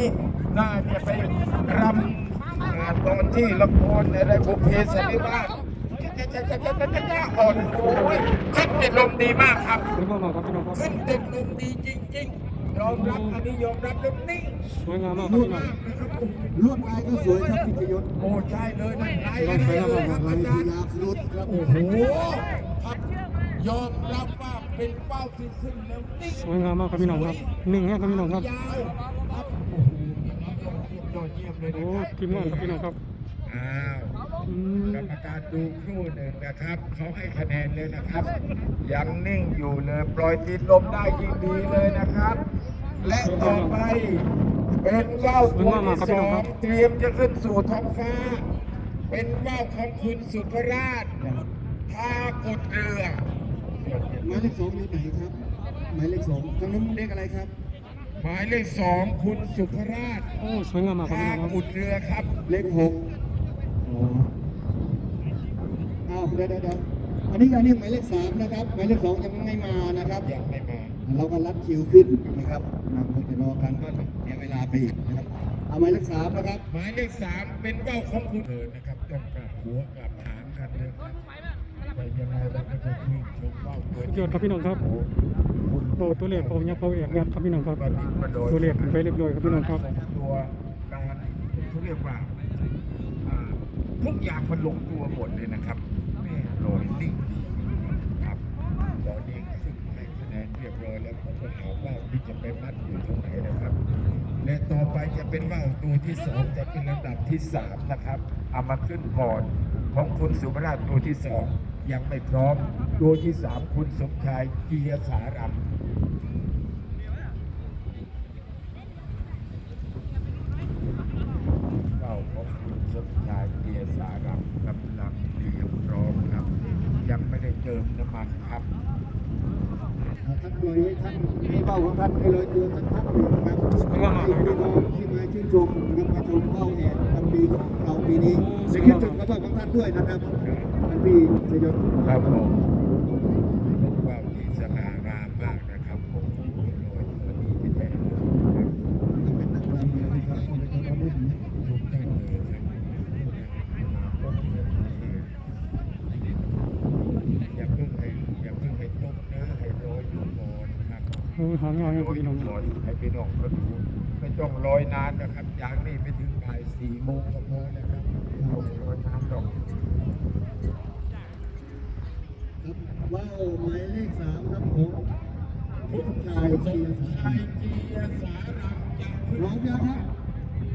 นี้น่าจะไปรำตอนที่ละครอะไรบุพเพสันนิวาสอ่อนโอ้ยขึ้นติดลมดีมากครับขึ้นติดลมดีจริงๆยอมรับอันนี้ยอมรับแล้วนิ่งสวยงามมากครับลวดลายก็สวยครับพิทยศโอ้ใช่เลยนะลายเลยครับอาจารย์ยาครุฑครับโอ้โหครับยอมรับว่าเป็นเป้าที่ขึ้นแล้วนิ่งสวยงามมากครับพี่น้องครับนิ่งแห้ครับพี่น้องครับ ยาวครับโอ้โหยอดเยี่ย มเลยโอ้นะครับทีมงานครับพี่น้องครับอ้าวอืมกรรมการดูครู่หนึ่งนะครับเขาให้คะแนนเลยนะครับ ยังนิ่งอยู่เลยปล่อยติดลมได้ยิ่งดีเลยนะครับ และต่อไปเป็นว่าวตัวที่สองเตรียมจะขึ้นสู่ท้องฟ้า เป็นว่าวของคุณสุภราชพากดเรือ หมายเลขสองอยู่ไหนครับ หมายเลขสองทางนู้นเลขอะไรครับ หมายเลขสองคุณสุภราชโอ้สวยงามมากครับพาพี่น้องครับกุดเรือครับ เลขหกอ๋ออ้าวเดี๋ยวเดี๋ยวเดี๋ยวอันนี้อันนี้หมายเลขสามนะครับ หมายเลขสองยังไม่มานะครับ ยังไม่มาเราก็รัดคิวขึ้นนะครับนะคงจะรอกันก็เสียเวลาไปอีกนะครับ เอาหมายเลขสามนะครับ หมายเลขสามเป็นว่าวของคุณเถิดนะครับ ต้องกลับหัวกลับหางกันเลยครับ แต่ยังไงเราก็จะชื่นชมว่าวตัวสุดยอดครับพี่น้องครับโอ้ตัวเลขผมยังพอเอกครับครับพี่น้องครับตัวเลขไปเรียบร้อยครับพี่น้องครับตัวการเขาเรียกว่าอ่าทุกอย่างมันลงตัวหมดเลยนะครับแม่ลอยนิ่งครับตอนนี้ขึ้นให้คะแนนเรียบร้อยแล้วผมก็ถามว่าที่จะไปมัดอยู่ตรงไหนนะครับ และต่อไปจะเป็นว่าวตัวที่สองจะเป็นระดับที่สามนะครับเอามาขึ้นก่อนของคุณสุภราชตัวที่สอง ยังไม่พร้อม ตัวที่สามคุณสมชายเกียรสารัมว่าวของคุณสมชายเกียรสารัมกำลังเตรียมพร้อมครับ ยังไม่ได้เติมน้ำมันครับท่านปล่อยให้ท่านให้เบ้าของท่านให้ลอยตัวสักพักหนึ่งนะครับให้พี่น้องที่มาชื่นชมนะครับมาชมเบ้าแห่ทำดีของเราปีนี้และชื่นชมกระเบ้าของท่านด้วยนะครับท่าน พี่ชยศครับผมเป็นว่าวที่สง่างามมากนะครับผมโรยตัวนี้ที่แท้เลยนะครับเป็นนักรำเลยครับเป็นนักรำรุ่นทุกท่านเลยอย่าเพิ่งให้อย่าเพิ่งให้ตกเนื้อให้โรยอยู่ก่อนครับหางาวโรครับยพี่อน้องยู่คก่รัอนให้พี่น้องเขาดูไม่ต้องลอยนานนะครับอย่างนี้ไปถึงบ่ายสี่โมงก็พอแล้วครับเอาลอยนานหรอก ครับว่าวหมายเลขสามครับผมผู้ ชายเชียสาชายเจียสารังจะพร้อมยังครับ